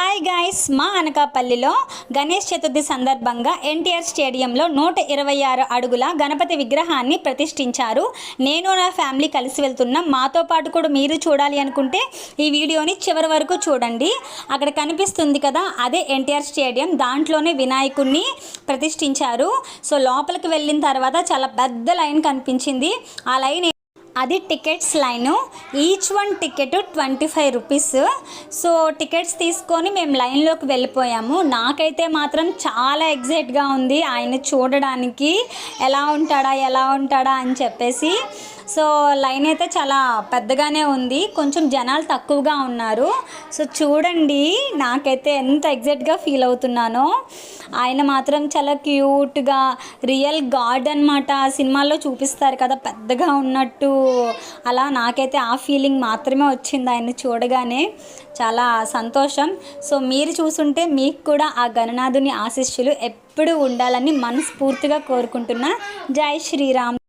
Hi guys మా అనకాపల్లిలో గణేష్ చతుర్థి సందర్భంగా ఎన్టీఆర్ స్టేడియంలో నూట ఇరవై ఆరు అడుగుల గణపతి విగ్రహాన్ని ప్రతిష్ఠించారు. నేను నా ఫ్యామిలీ కలిసి వెళ్తున్నాం మాతో పాటు కూడా మీరు చూడాలి అనుకుంటే ఈ వీడియోని చివరి వరకు చూడండి. అక్కడ కనిపిస్తుంది కదా అదే ఎన్టీఆర్ స్టేడియం. దాంట్లోనే వినాయకుడిని ప్రతిష్ఠించారు. సో లోపలికి వెళ్ళిన తర్వాత చాలా పెద్ద లైన్ కనిపించింది. ఆ లైన్ అది tickets line. Each one ticket twenty five rupees. So tickets తీసుకొని మేము లైన్లోకి వెళ్ళిపోయాము. నాకైతే మాత్రం చాలా ఎగ్జైట్గా ఉంది ఆయన చూడడానికి. ఎలా ఉంటాడా ఎలా ఉంటాడా అని చెప్పేసి సో లైన్ అయితే చాలా పెద్దగానే ఉంది. కొంచెం జనాలు తక్కువగా ఉన్నారు. సో చూడండి నాకైతే ఎంత ఎగ్జైట్గా ఫీల్ అవుతున్నానో. ఆయన మాత్రం చాలా క్యూట్గా రియల్ గాడ్ అనమాట సినిమాల్లో చూపిస్తారు కదా పెద్దగా ఉన్నట్టు. అలా నాకైతే ఆ ఫీలింగ్ మాత్రమే వచ్చింది ఆయన చూడగానే. చాలా సంతోషం. సో మీరు చూసుంటే మీకు కూడా ఆ గణనాథుని ఆశిస్సులు ఎప్పుడు ఉండాలని మనస్ఫూర్తిగా కోరుకుంటున్నా. జై శ్రీరామ్.